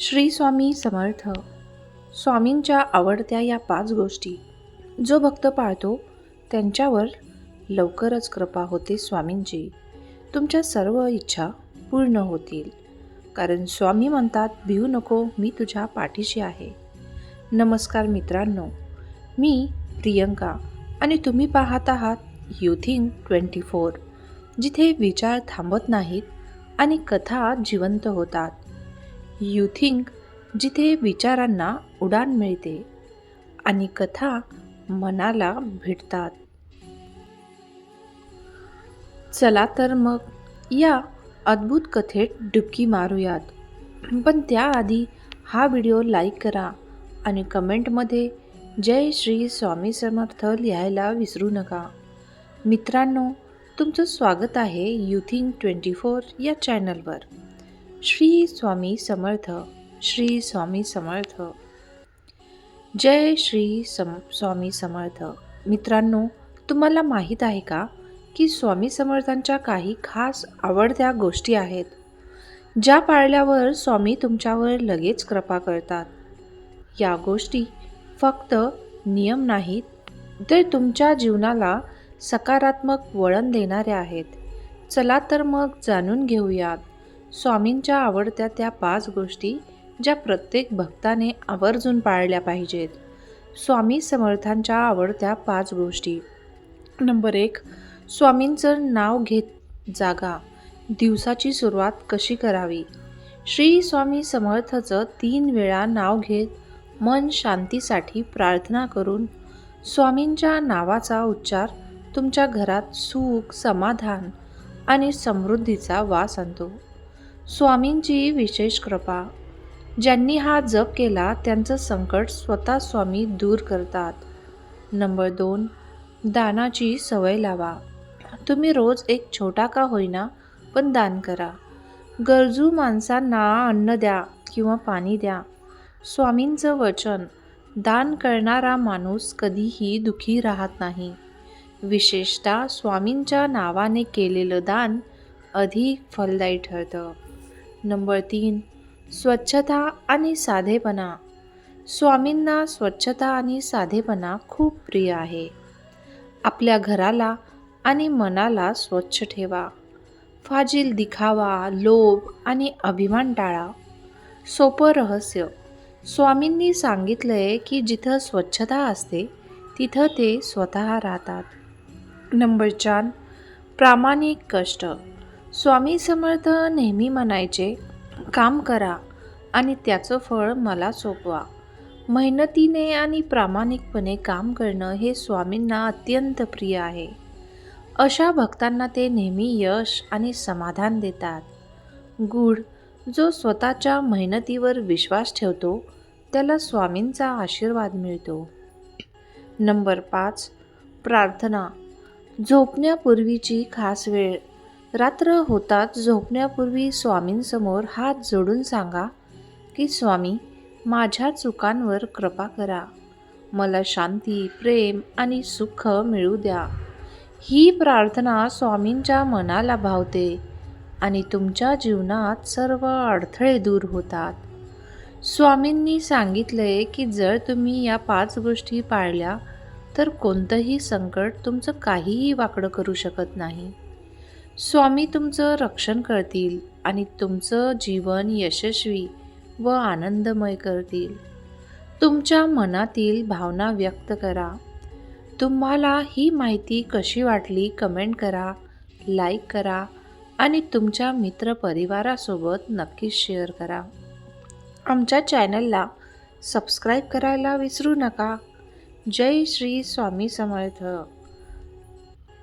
श्री स्वामी समर्थ. स्वामींच्या आवडत्या या पाच गोष्टी. जो भक्त पाळतो त्यांच्यावर लवकरच कृपा होते स्वामींची. तुमच्या सर्व इच्छा पूर्ण होतील. कारण स्वामी म्हणतात भिवू नको मी तुझ्या पाठीशी आहे. नमस्कार मित्रांनो मी प्रियंका आणि तुम्ही पाहत आहात युथिंग ट्वेंटी फोर जिथे विचार थांबत नाहीत आणि कथा जिवंत होतात. युथिंग जिथे विचारांना उडान मिळते आणि कथा मनाला भेटतात. चला तर मग या अद्भुत कथेत डुबकी मारूयात. पण त्याआधी हा व्हिडिओ लाईक करा आणि कमेंटमध्ये जय श्री स्वामी समर्थ लिहायला विसरू नका. मित्रांनो तुमचं स्वागत आहे युथिंग ट्वेंटी फोर या चॅनलवर. श्री स्वामी समर्थ श्री स्वामी समर्थ. जय श्री सम स्वामी समर्थ. मित्रांनो तुम्हाला माहीत आहे का की स्वामी समर्थांच्या काही खास आवडत्या गोष्टी आहेत ज्या पाळल्यावर स्वामी तुमच्यावर लगेच कृपा करतात. या गोष्टी फक्त नियम नाहीत तर तुमच्या जीवनाला सकारात्मक वळण देणाऱ्या आहेत. चला तर मग जाणून घेऊयात. स्वामींच्या आवडत्या त्या पाच गोष्टी ज्या प्रत्येक भक्ताने आवर्जून पाळल्या पाहिजेत. स्वामी समर्थांच्या आवडत्या पाच गोष्टी. नंबर एक स्वामींचं नाव घेत जागा. दिवसाची सुरुवात कशी करावी? श्री स्वामी समर्थचं तीन वेळा नाव घेत मन शांतीसाठी प्रार्थना करून स्वामींच्या नावाचा उच्चार तुमच्या घरात सुख समाधान आणि समृद्धीचा वास आणतो. स्वामींची विशेष कृपा. ज्यांनी हा जप केला त्यांचं संकट स्वतः स्वामी दूर करतात. नंबर दोन दानाची सवय लावा. तुम्ही रोज एक छोटा का होईना पण दान करा. गरजू माणसांना अन्न द्या किंवा पाणी द्या. स्वामींचं वचन दान करणारा माणूस कधीही दुखी राहत नाही. विशेषतः स्वामींच्या नावाने केलेलं दान अधिक फलदायी ठरतं. नंबर तीन स्वच्छता आणि साधेपणा. स्वामींना स्वच्छता आणि साधेपणा खूप प्रिय आहे. आपल्या घराला आणि मनाला स्वच्छ ठेवा. फाजील दिखावा लोभ आणि अभिमान टाळा. सोपं रहस्य. स्वामींनी सांगितलंय की जिथं स्वच्छता असते तिथं ते स्वतः राहतात. नंबर चार प्रामाणिक कष्ट. स्वामी समर्थ नेहमी म्हणायचे काम करा आणि त्याचं फळ मला सोपवा. मेहनतीने आणि प्रामाणिकपणे काम करणं हे स्वामींना अत्यंत प्रिय आहे. अशा भक्तांना ते नेहमी यश आणि समाधान देतात. गुढ जो स्वतःच्या मेहनतीवर विश्वास ठेवतो त्याला स्वामींचा आशीर्वाद मिळतो. नंबर पाच प्रार्थना. झोपण्यापूर्वीची खास वेळ रात्र होताच झोपण्यापूर्वी स्वामींसमोर हात जोडून सांगा की स्वामी माझ्या चुकांवर कृपा करा. मला शांती प्रेम आणि सुख मिळू द्या. ही प्रार्थना स्वामींच्या मनाला भावते आणि तुमच्या जीवनात सर्व अडथळे दूर होतात. स्वामींनी सांगितलंय की जर तुम्ही या पाच गोष्टी पाळल्या तर कोणतंही संकट तुमचं काहीही वाकडं करू शकत नाही. स्वामी तुमचं रक्षण करतील आणि तुमचं जीवन यशस्वी व आनंदमय करतील. तुमच्या मनातील भावना व्यक्त करा. तुम्हाला ही माहिती कशी वाटली कमेंट करा लाईक करा आणि तुमच्या मित्रपरिवारासोबत नक्कीच शेअर करा. आमच्या चॅनलला सबस्क्राईब करायला विसरू नका. जय श्री स्वामी समर्थ.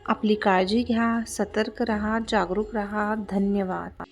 आपली काळजी घ्या सतर्क रहा जागरूक रहा. धन्यवाद.